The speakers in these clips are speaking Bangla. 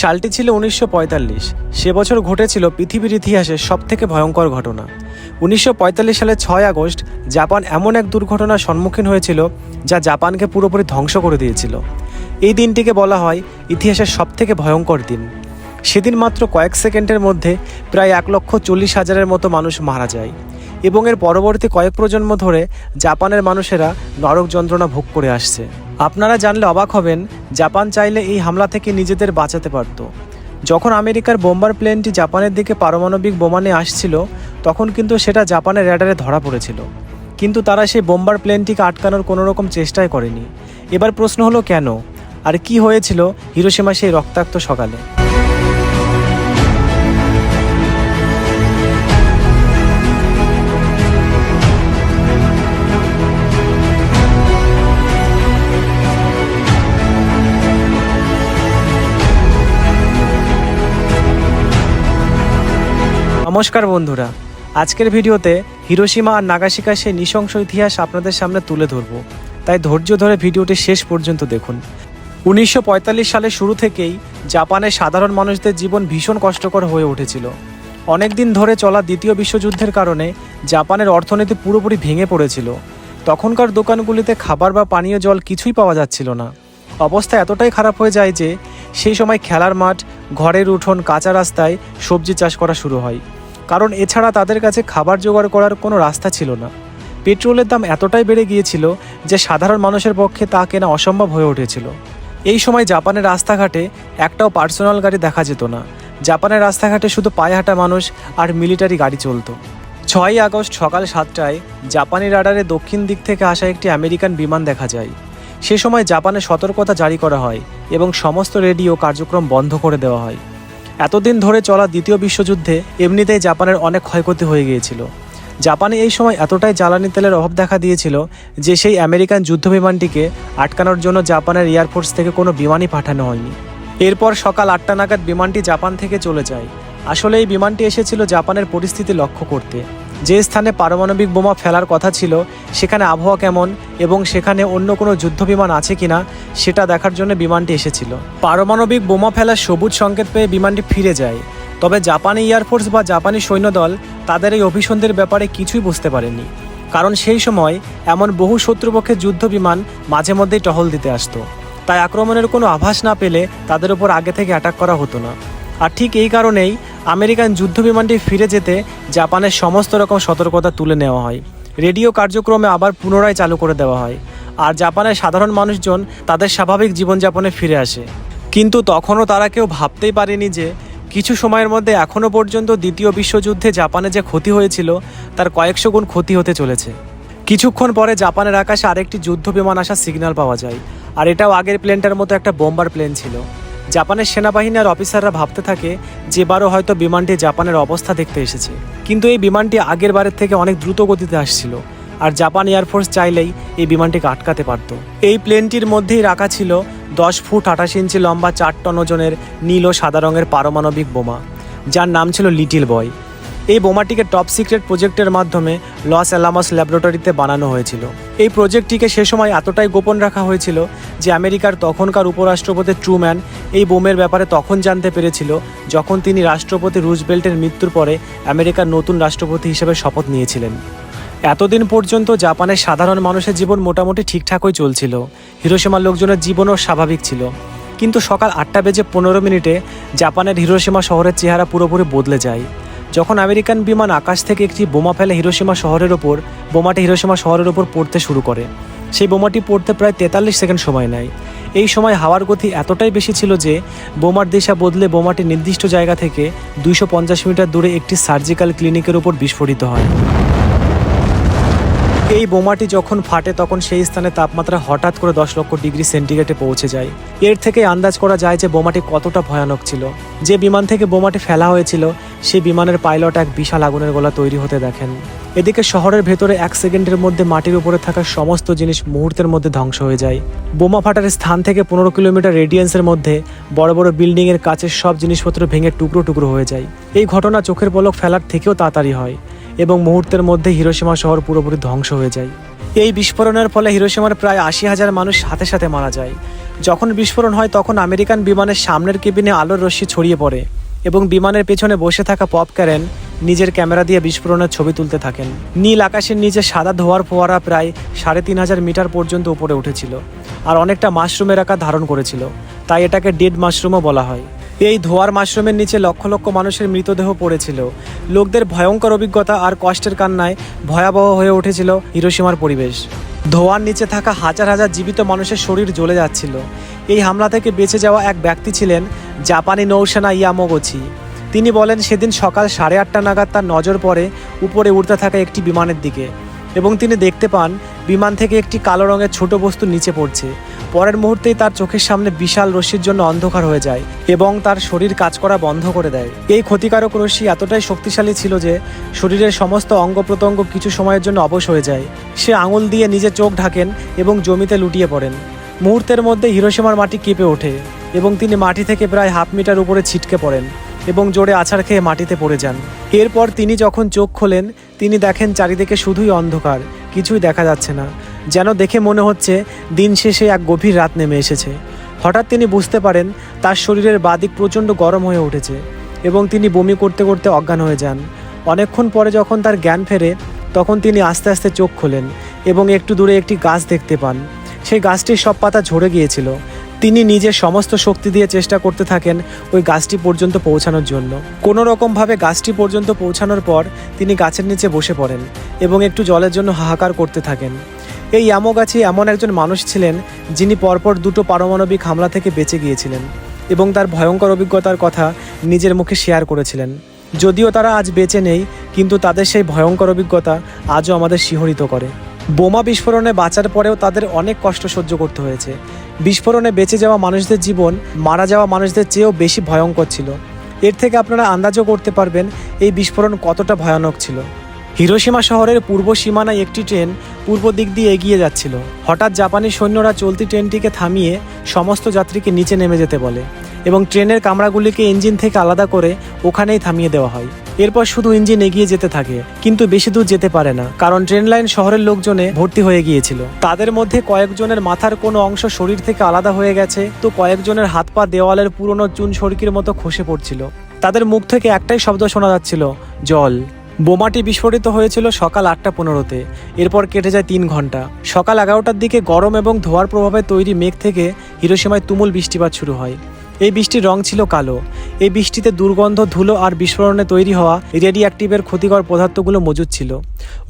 সালটি ছিল উনিশশো পঁয়তাল্লিশ। সে বছর ঘটেছিল পৃথিবীর ইতিহাসে সবথেকে ভয়ঙ্কর ঘটনা। উনিশশো সালে ছয় আগস্ট, জাপান এমন এক দুর্ঘটনার সম্মুখীন হয়েছিল যা জাপানকে পুরোপুরি ধ্বংস করে দিয়েছিল। এই দিনটিকে বলা হয় ইতিহাসের সবথেকে ভয়ঙ্কর দিন। সেদিন মাত্র কয়েক সেকেন্ডের মধ্যে প্রায় এক লক্ষ চল্লিশ হাজারের মতো মানুষ মারা যায়। এবং এর পরবর্তী কয়েক প্রজন্ম ধরে জাপানের মানুষেরা নরক যন্ত্রণা ভোগ করে আসছে। আপনারা জানলে অবাক হবেন, জাপান চাইলে এই হামলা থেকে নিজেদের বাঁচাতে পারত। যখন আমেরিকার বোম্বার প্লেনটি জাপানের দিকে পারমাণবিক বোমা নিয়ে আসছিল, তখন কিন্তু সেটা জাপানের র্যাডারে ধরা পড়েছিল। কিন্তু তারা সেই বোম্বার প্লেনটিকে আটকানোর কোনো রকম চেষ্টাই করেনি। এবার প্রশ্ন হলো কেন? আর কি হয়েছিল হিরোসীমা সেই রক্তাক্ত সকালে? নমস্কার বন্ধুরা। আজকের ভিডিওতে হিরোসীমা আর নাগাশিকার সেই নৃশংস ইতিহাস আপনাদের সামনে তুলে ধরব। তাই ধৈর্য ধরে ভিডিওটি শেষ পর্যন্ত দেখুন। উনিশশো সালের শুরু থেকেই জাপানের সাধারণ মানুষদের জীবন ভীষণ কষ্টকর হয়ে উঠেছিল। অনেক দিন ধরে চলা দ্বিতীয় বিশ্বযুদ্ধের কারণে জাপানের অর্থনীতি পুরোপুরি ভেঙে পড়েছিল। তখনকার দোকানগুলিতে খাবার বা পানীয় জল কিছুই পাওয়া যাচ্ছিল না। অবস্থা এতটাই খারাপ হয়ে যায় যে সেই সময় খেলার মাঠ, ঘরের উঠোন, কাঁচা রাস্তায় সবজি চাষ করা শুরু হয়। কারণ এছাড়া তাদের কাছে খাবার জোগাড় করার কোনো রাস্তা ছিল না। পেট্রোলের দাম এতটাই বেড়ে গিয়েছিল যে সাধারণ মানুষের পক্ষে তা কেনা অসম্ভব হয়ে উঠেছিল। এই সময় জাপানের রাস্তাঘাটে একটাও পার্সোনাল গাড়ি দেখা যেত না। জাপানের রাস্তাঘাটে শুধু পায়ে হাঁটা মানুষ আর মিলিটারি গাড়ি চলতো। ছয়ই আগস্ট সকাল সাতটায় জাপানি রাডারে দক্ষিণ দিক থেকে আসা একটি আমেরিকান বিমান দেখা যায়। সে সময় জাপানে সতর্কতা জারি করা হয় এবং সমস্ত রেডিও কার্যক্রম বন্ধ করে দেওয়া হয়। এতদিন ধরে চলা দ্বিতীয় বিশ্বযুদ্ধে এমনিতেই জাপানের অনেক ক্ষয়ক্ষতি হয়ে গিয়েছিল। জাপানে এই সময় এতটাই জ্বালানি তেলের অভাব দেখা দিয়েছিল যে সেই আমেরিকান যুদ্ধ বিমানটিকে আটকানোর জন্য জাপানের এয়ারফোর্স থেকে কোনো বিমানই পাঠানো হয়নি। এরপর সকাল আটটা নাগাদ বিমানটি জাপান থেকে চলে যায়। আসলে এই বিমানটি এসেছিল জাপানের পরিস্থিতি লক্ষ্য করতে। যে স্থানে পারমাণবিক বোমা ফেলার কথা ছিল, সেখানে আবহাওয়া কেমন এবং সেখানে অন্য কোনো যুদ্ধ বিমান আছে কিনা, সেটা দেখার জন্য বিমানটি এসেছিল। পারমাণবিক বোমা ফেলার সবুজ সংকেত পেয়ে বিমানটি ফিরে যায়। তবে জাপানি এয়ারফোর্স বা জাপানি সৈন্যদল তাদের এই অভিসন্ধির ব্যাপারে কিছুই বুঝতে পারেনি কারণ সেই সময় এমন বহু শত্রুপক্ষের যুদ্ধ বিমান মাঝে মধ্যেই টহল দিতে আসতো। তাই আক্রমণের কোনো আভাস না পেলে তাদের উপর আগে থেকে অ্যাটাক করা হতো না। আর ঠিক এই কারণেই আমেরিকান যুদ্ধ বিমানটি ফিরে যেতে জাপানের সমস্ত রকম সতর্কতা তুলে নেওয়া হয়। রেডিও কার্যক্রমে আবার পুনরায় চালু করে দেওয়া হয়। আর জাপানের সাধারণ মানুষজন তাদের স্বাভাবিক জীবনযাপনে ফিরে আসে। কিন্তু তখনও তারা কেউ ভাবতেই পারেনি যে কিছু সময়ের মধ্যে এখনও পর্যন্ত দ্বিতীয় বিশ্বযুদ্ধে জাপানে যে ক্ষতি হয়েছিল, তার কয়েকশো গুণ ক্ষতি হতে চলেছে। কিছুক্ষণ পরে জাপানের আকাশে আরেকটি যুদ্ধ বিমান আসার সিগন্যাল পাওয়া যায়। আর এটাও আগের প্লেনটার মতো একটা বোম্বার প্লেন ছিল। জাপানের সেনাবাহিনীর অফিসাররা ভাবতে থাকে যে বারও হয়তো বিমানটি জাপানের অবস্থা দেখতে এসেছে। কিন্তু এই বিমানটি আগের বারের থেকে অনেক দ্রুত গতিতে আসছিল আর জাপান এয়ারফোর্স চাইলেই এই বিমানটিকে আটকাতে পারত। এই প্লেনটির মধ্যেই রাখা ছিল দশ ফুট আঠাশ ইঞ্চি লম্বা চার টন ওজনের নীল ও সাদা রঙের পারমাণবিক বোমা, যার নাম ছিল লিটিল বয়। এই বোমাটিকে টপ সিক্রেট প্রজেক্টের মাধ্যমে লস অ্যালামাস ল্যাবরেটরিতে বানানো হয়েছিল। এই প্রজেক্টটিকে সে সময় এতটাই গোপন রাখা হয়েছিল যে আমেরিকার তখনকার উপরাষ্ট্রপতি ট্রুম্যান এই বোমের ব্যাপারে তখন জানতে পেরেছিল যখন তিনি রাষ্ট্রপতি রুজবেল্টের মৃত্যুর পরে আমেরিকার নতুন রাষ্ট্রপতি হিসেবে শপথ নিয়েছিলেন। এতদিন পর্যন্ত জাপানের সাধারণ মানুষের জীবন মোটামুটি ঠিকঠাকই চলছিল। হিরোসীমার লোকজনের জীবনও স্বাভাবিক ছিল। কিন্তু সকাল আটটা বেজে পনেরো মিনিটে জাপানের হিরোসীমা শহরের চেহারা পুরোপুরি বদলে যায়। যখন আমেরিকান বিমান আকাশ থেকে একটি বোমা ফেলে হিরোসীমা শহরের ওপর, বোমাটি হিরোসীমা শহরের ওপর পড়তে শুরু করে। সেই বোমাটি পড়তে প্রায় তেতাল্লিশ সেকেন্ড সময় নেয়। এই সময় হাওয়ার গতি এতটাই বেশি ছিল যে, বোমার দিশা বদলে বোমাটি নির্দিষ্ট জায়গা থেকে দুইশো পঞ্চাশ মিটার দূরে একটি সার্জিক্যাল ক্লিনিকের ওপর বিস্ফোরিত হয়। এই বোমাটি যখন ফাটে, তখন সেই স্থানে তাপমাত্রা হঠাৎ করে দশ লক্ষ ডিগ্রি সেন্টিগ্রেডে পৌঁছে যায়। এর থেকে আন্দাজ করা যায় যে বোমাটি কতটা ভয়ানক ছিল। যে বিমান থেকে বোমাটি ফেলা হয়েছিল সেই বিমানের পাইলট এক বিশাল আগুনের গোলা তৈরি হতে দেখেন। এদিকে শহরের ভেতরে এক সেকেন্ডের মধ্যে মাটির উপরে থাকা সমস্ত জিনিস মুহূর্তের মধ্যে ধ্বংস হয়ে যায়। বোমা ফাটার স্থান থেকে পনেরো কিলোমিটার রেডিয়েন্সের মধ্যে বড় বড় বিল্ডিংয়ের কাছের সব জিনিসপত্র ভেঙে টুকরো টুকরো হয়ে যায়। এই ঘটনা চোখের পলক ফেলার থেকেও তাড়াতাড়ি হয়। এবং মুহূর্তের মধ্যে হিরোসীমা শহর পুরোপুরি ধ্বংস হয়ে যায়। এই বিস্ফোরণের ফলে হিরোশিমার প্রায় আশি হাজার মানুষ সাথে সাথে মারা যায়। যখন বিস্ফোরণ হয় তখন আমেরিকান বিমানের সামনের কেবিনে আলোর রশ্মি ছড়িয়ে পড়ে এবং বিমানের পেছনে বসে থাকা পপ ক্যারেন নিজের ক্যামেরা দিয়ে বিস্ফোরণের ছবি তুলতে থাকেন। নীল আকাশের নিচে সাদা ধোয়ার ফোয়ারা প্রায় সাড়ে তিন হাজার মিটার পর্যন্ত উপরে উঠেছিল, আর অনেকটা মাশরুমের আকার ধারণ করেছিল, তাই এটাকে ডেড মাশরুমও বলা হয়। এই ধোয়ার মাশরুমের নিচে লক্ষ লক্ষ মানুষের মৃতদেহ পড়েছিল। লোকদের ভয়ঙ্কর অভিজ্ঞতা আর কষ্টের কান্নায় ভয়াবহ হয়ে উঠেছিল হিরোসীমার পরিবেশ। ধোয়ার নিচে থাকা হাজার হাজার জীবিত মানুষের শরীর জ্বলে যাচ্ছিল। এই হামলা থেকে বেঁচে যাওয়া এক ব্যক্তি ছিলেন জাপানি নৌসেনা ইয়ামোগোছি তিনি বলেন, সেদিন সকাল সাড়ে আটটা নাগাদ তার নজর পড়ে উপরে উঠতে থাকা একটি বিমানের দিকে। এবং তিনি দেখতে পান, বিমান থেকে একটি কালো রঙের ছোট বস্তু নিচে পড়ছে। পরের মুহূর্তেই তার চোখের সামনে বিশাল রশ্মির জন্য অন্ধকার হয়ে যায় এবং তার শরীর কাজ করা বন্ধ করে দেয়। এই ক্ষতিকারক রশ্মি এতটাই শক্তিশালী ছিল যে, শরীরের সমস্ত অঙ্গ প্রত্যঙ্গ কিছু সময়ের জন্য অবশ হয়ে যায়। সে আঙুল দিয়ে নিজের চোখ ঢাকেন এবং জমিতে লুটিয়ে পড়েন। মুহূর্তের মধ্যে হিরোসীমার মাটি কেঁপে ওঠে এবং তিনি মাটি থেকে প্রায় হাফ মিটার উপরে ছিটকে পড়েন। এবং জোরে আছাড় খেয়ে মাটিতে পড়ে যান। এরপর তিনি যখন চোখ খোলেন, তিনি দেখেন চারিদিকে শুধুই অন্ধকার, কিছুই দেখা যাচ্ছে না। যেন দেখে মনে হচ্ছে, দিন শেষে এক গভীর রাত নেমে এসেছে। হঠাৎ তিনি বুঝতে পারেন, তার শরীরের বাদিক প্রচণ্ড গরম হয়ে উঠেছে এবং তিনি বমি করতে করতে অজ্ঞান হয়ে যান। অনেকক্ষণ পরে যখন তার জ্ঞান ফেরে, তখন তিনি আস্তে আস্তে চোখ খোলেন এবং একটু দূরে একটি গাছ দেখতে পান। সেই গাছটির সব পাতা ঝরে গিয়েছিল। তিনি নিজের সমস্ত শক্তি দিয়ে চেষ্টা করতে থাকেন ওই গাছটি পর্যন্ত পৌঁছানোর জন্য। কোনো রকমভাবে গাছটি পর্যন্ত পৌঁছানোর পর তিনি গাছের নিচে বসে পড়েন এবং একটু জলের জন্য হাহাকার করতে থাকেন। এই ইয়ামোগাছি এমন একজন মানুষ ছিলেন যিনি পরপর দুটো পারমাণবিক হামলা থেকে বেঁচে গিয়েছিলেন এবং তার ভয়ঙ্কর অভিজ্ঞতার কথা নিজের মুখে শেয়ার করেছিলেন। যদিও তারা আজ বেঁচে নেই, কিন্তু তাদের সেই ভয়ঙ্কর অভিজ্ঞতা আজও আমাদের শিহরিত করে। বোমা বিস্ফোরণে বাঁচার পরেও তাদের অনেক কষ্ট সহ্য করতে হয়েছে। বিস্ফোরণে বেঁচে যাওয়া মানুষদের জীবন, মারা যাওয়া মানুষদের চেয়েও বেশি ভয়ঙ্কর ছিল। এর থেকে আপনারা আন্দাজও করতে পারবেন এই বিস্ফোরণ কতটা ভয়ানক ছিল। হিরোসীমা শহরের পূর্ব সীমানায় একটি ট্রেন পূর্ব দিক দিয়ে এগিয়ে যাচ্ছিল। হঠাৎ জাপানি সৈন্যরা চলতি ট্রেনটিকে থামিয়ে সমস্ত যাত্রীকে নিচে নেমে যেতে বলে। এবং ট্রেনের কামরাগুলিকে ইঞ্জিন থেকে আলাদা করে ওখানেই থামিয়ে দেওয়া হয়। এরপর শুধু ইঞ্জিন এগিয়ে যেতে থাকে, কিন্তু বেশি দূর যেতে পারে না, কারণ ট্রেন লাইন শহরের লোকজনে ভর্তি হয়ে গিয়েছিল। তাদের মধ্যে কয়েকজনের মাথার কোনো অংশ শরীর থেকে আলাদা হয়ে গেছে, তো কয়েকজনের হাত পা দেওয়ালের পুরনো চুন সড়কির মতো খসে পড়ছিল। তাদের মুখ থেকে একটাই শব্দ শোনা যাচ্ছিল, জল। বোমাটি বিস্ফোরিত হয়েছিল সকাল আটটা পনেরোতে। এরপর কেটে যায় তিন ঘণ্টা। সকাল এগারোটার দিকে গরম এবং ধোয়ার প্রভাবে তৈরি মেঘ থেকে হিরোসীমায় তুমুল বৃষ্টিপাত শুরু হয়। এই বৃষ্টির রং ছিল কালো। এই বৃষ্টিতে দুর্গন্ধ, ধুলো আর বিস্ফোরণে তৈরি হওয়া রেডি অ্যাক্টিভের ক্ষতিকর পদার্থগুলো মজুদ ছিল।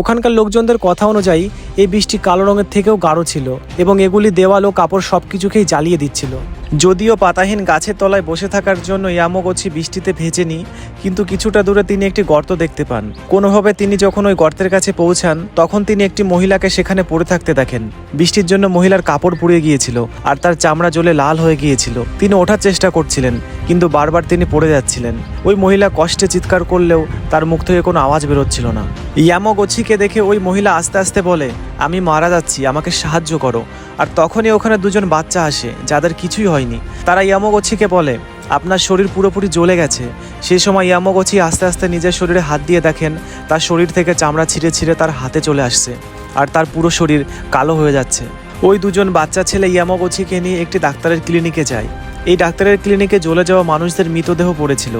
ওখানকার লোকজনদের কথা অনুযায়ী, এই বৃষ্টি কালো রঙের থেকেও গাঢ় ছিল এবং এগুলি দেওয়াল ও কাপড় সব কিছুকেই জ্বালিয়ে দিচ্ছিল। যদিও পাতাহীন গাছের তলায় বসে থাকার জন্য ইয়ামোগছি বৃষ্টিতে ভেজে ভেজেনি, কিন্তু কিছুটা দূরে তিনি একটি গর্ত দেখতে পান। কোনোভাবে তিনি যখন ওই গর্তের কাছে পৌঁছান, তখন তিনি একটি মহিলাকে সেখানে পড়ে থাকতে দেখেন। বৃষ্টির জন্য মহিলার কাপড় পুড়ে গিয়েছিল, আর তার চামড়া জ্বলে লাল হয়ে গিয়েছিল। তিনি ওঠার চেষ্টা করছিলেন কিন্তু বারবার তিনি পড়ে যাচ্ছিলেন। ওই মহিলা কষ্টে চিৎকার করলেও তার মুখ থেকে কোনো আওয়াজ বেরোচ্ছিল না। ইয়ামোগছিকে দেখে ওই মহিলা আস্তে আস্তে বলে, আমি মারা যাচ্ছি, আমাকে সাহায্য করো। আর তখনই ওখানে দুজন বাচ্চা আসে, যাদের কিছুই হয়নি। তারা ইয়ামোগছিকে বলে, আপনার শরীর পুরোপুরি জ্বলে গেছে। সেই সময় ইয়ামোগছি আস্তে আস্তে নিজের শরীরে হাত দিয়ে দেখেন, তার শরীর থেকে চামড়া ছিঁড়ে ছিঁড়ে তার হাতে চলে আসছে, আর তার পুরো শরীর কালো হয়ে যাচ্ছে। ওই দুজন বাচ্চা ছেলে ইয়ামোগছিকে নিয়ে একটি ডাক্তারের ক্লিনিকে যায়। এই ডাক্তারের ক্লিনিকে জ্বলে যাওয়া মানুষদের মৃতদেহ পড়েছিল।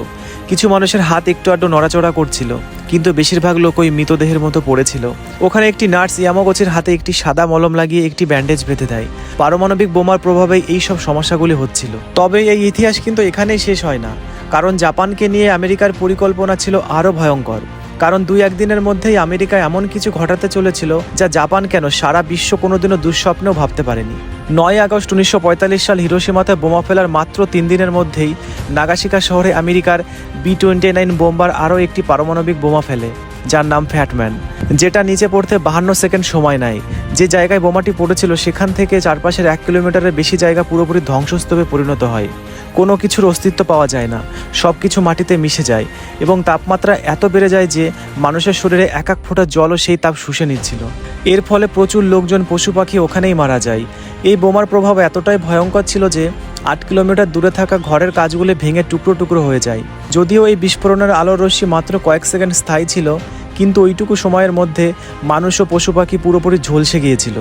কিছু মানুষের হাত একটু আড্ডু নড়াচড়া করছিল, কিন্তু বেশিরভাগ লোক ওই মৃতদেহের মতো পড়েছিল। ওখানে একটি নার্স ইয়ামাগোচির হাতে একটি সাদা মলম লাগিয়ে একটি ব্যান্ডেজ বেঁধে দেয়। পারমাণবিক বোমার প্রভাবে এই সব সমস্যাগুলি হচ্ছিল। তবে এই ইতিহাস কিন্তু এখানেই শেষ হয় না, কারণ জাপানকে নিয়ে আমেরিকার পরিকল্পনা ছিল আরও ভয়ঙ্কর। কারণ দুই একদিনের মধ্যেই আমেরিকা এমন কিছু ঘটাতে চলেছিল যা জাপান কেন সারা বিশ্ব কোনোদিনও দুঃস্বপ্নেও ভাবতে পারেনি। নয় আগস্ট উনিশশো পঁয়তাল্লিশ সাল হিরোসীমাতে বোমা ফেলার মাত্র তিন দিনের মধ্যেই নাগাশিকা শহরে আমেরিকার বি টোয়েন্টি নাইন বোম্বার আরও একটি পারমাণবিক বোমা ফেলে। যার নাম ফ্যাটম্যান। যেটা নিচে পড়তে বাহান্ন সেকেন্ড সময় নেয়। যে জায়গায় বোমাটি পড়েছিল, সেখান থেকে চারপাশের এক কিলোমিটারের বেশি জায়গা পুরোপুরি ধ্বংসস্তূপে পরিণত হয়। কোনো কিছুর অস্তিত্ব পাওয়া যায় না। সব কিছু মাটিতে মিশে যায় এবং তাপমাত্রা এত বেড়ে যায় যে মানুষের শরীরে এক এক ফোঁটা জলও সেই তাপ শুষে নিচ্ছিল। এর ফলে প্রচুর লোকজন পশু পাখি ওখানেই মারা যায়। এই বোমার প্রভাব এতটাই ভয়ঙ্কর ছিল যে আট কিলোমিটার দূরে থাকা ঘরের কাজগুলো ভেঙে টুকরো টুকরো হয়ে যায়। যদিও এই বিস্ফোরণের আলোর রশ্মি মাত্র কয়েক সেকেন্ড স্থায়ী ছিল, কিন্তু ওইটুকু সময়ের মধ্যে মানুষ ও পশু পাখি পুরোপুরি ঝলসে গিয়েছিল।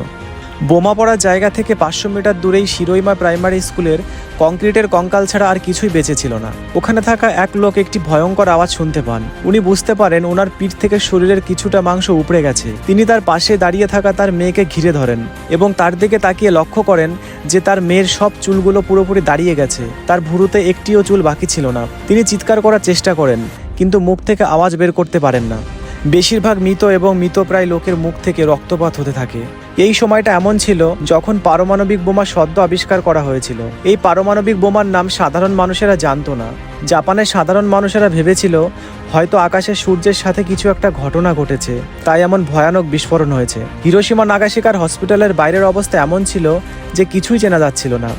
বোমা পড়ার জায়গা থেকে পাঁচশো মিটার দূরেই শিরোইমা প্রাইমারি স্কুলের কংক্রিটের কঙ্কাল ছাড়া আর কিছুই বেঁচে ছিল না। ওখানে থাকা এক লোক একটি ভয়ঙ্কর আওয়াজ শুনতে পান। উনি বুঝতে পারেন ওনার পিঠ থেকে শরীরের কিছুটা মাংস উপড়ে গেছে। তিনি তার পাশে দাঁড়িয়ে থাকা তার মেয়েকে ঘিরে ধরেন এবং তার দিকে তাকিয়ে লক্ষ্য করেন যে তার মেয়ের সব চুলগুলো পুরোপুরি দাঁড়িয়ে গেছে, তার ভুরুতে একটিও চুল বাকি ছিল না। তিনি চিৎকার করার চেষ্টা করেন, কিন্তু মুখ থেকে আওয়াজ বের করতে পারেন না। বেশিরভাগ মৃত এবং মৃতপ্রায় লোকের মুখ থেকে রক্তপাত হতে থাকে। এই সময়টা এমন ছিল যখন পারমাণবিক বোমা সদ্য আবিষ্কার করা হয়েছিল। এই পারমাণবিক বোমার নাম সাধারণ মানুষেরা জানতো না। জাপানের সাধারণ মানুষেরা ভেবেছিল, হয়তো আকাশে সূর্যের সাথে কিছু একটা ঘটনা ঘটেছে। তাই এমন ভয়ানক বিস্ফোরণ হয়েছে। হিরোসীমা নাগাশিকার হসপিটালের বাইরের অবস্থা এমন ছিল যে কিছুই চেনা যাচ্ছিল না।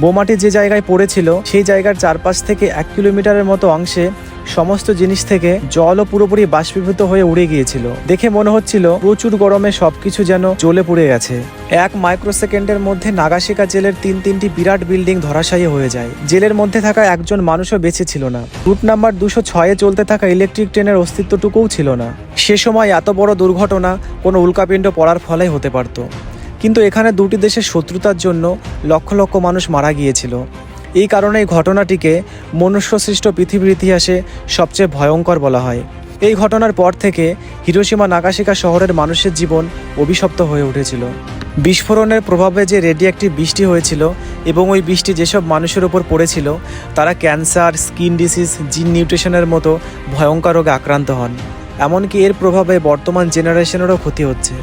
বোমাটি যে জায়গায় পড়েছিল, সেই জায়গার চারপাশ থেকে এক কিলোমিটারের মতো অংশে সমস্ত জিনিস থেকে জলও পুরোপুরি বাষ্পীভূত হয়ে উড়ে গিয়েছিল। দেখে মনে হচ্ছিল, প্রচুর গরমে সবকিছু যেন জ্বলে পুড়ে গেছে। এক মাইক্রোসেকেন্ডের মধ্যে নাগাশিকা জেলের তিন তিনটি বিরাট বিল্ডিং ধরাশায়ী হয়ে যায়। জেলের মধ্যে থাকা একজন মানুষও বেঁচে ছিল না। রুট নাম্বার দুশো ছয়ে চলতে থাকা ইলেকট্রিক ট্রেনের অস্তিত্বটুকুও ছিল না। সে সময় এত বড় দুর্ঘটনা কোনো উল্কাপিণ্ড পড়ার ফলে হতে পারত। কিন্তু এখানে দুটি দেশের শত্রুতার জন্য লক্ষ লক্ষ মানুষ মারা গিয়েছিল। এই কারণে এই ঘটনাটিকে মনুষ্যসৃষ্ট পৃথিবীর ইতিহাসে সবচেয়ে ভয়ঙ্কর বলা হয়। এই ঘটনার পর থেকে হিরোসীমা নাগাশিকা শহরের মানুষের জীবন অভিশপ্ত হয়ে উঠেছিল। বিস্ফোরণের প্রভাবে যে রেডিঅ্যাক্টিভ বৃষ্টি হয়েছিল এবং ওই বৃষ্টি যেসব মানুষের ওপর পড়েছিল, তারা ক্যান্সার, স্কিন ডিসিজ, জিন নিউট্রিশনের মতো ভয়ঙ্কর রোগে আক্রান্ত হন। এমনকি এর প্রভাবে বর্তমান জেনারেশনেরও ক্ষতি হচ্ছে।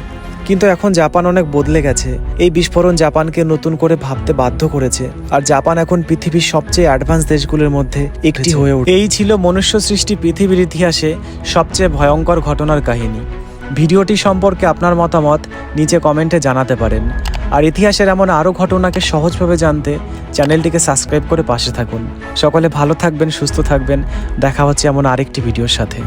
কিন্তু এখন জাপান অনেক বদলে গেছে। এই বিস্ফোরণ জাপানকে নতুন করে ভাবতে বাধ্য করেছে। আর জাপান এখন পৃথিবীর সবচেয়ে অ্যাডভান্স দেশগুলোর মধ্যে একটি হয়ে ওঠে এই ছিল মনুষ্য সৃষ্টি পৃথিবীর ইতিহাসে সবচেয়ে ভয়ঙ্কর ঘটনার কাহিনী। ভিডিওটি সম্পর্কে আপনার মতামত নিচে কমেন্টে জানাতে পারেন। আর ইতিহাসের এমন আরও ঘটনাকে সহজভাবে জানতে চ্যানেলটিকে সাবস্ক্রাইব করে পাশে থাকুন। সকলে ভালো থাকবেন সুস্থ থাকবেন। দেখা হচ্ছে এমন আরেকটি ভিডিওর সাথে।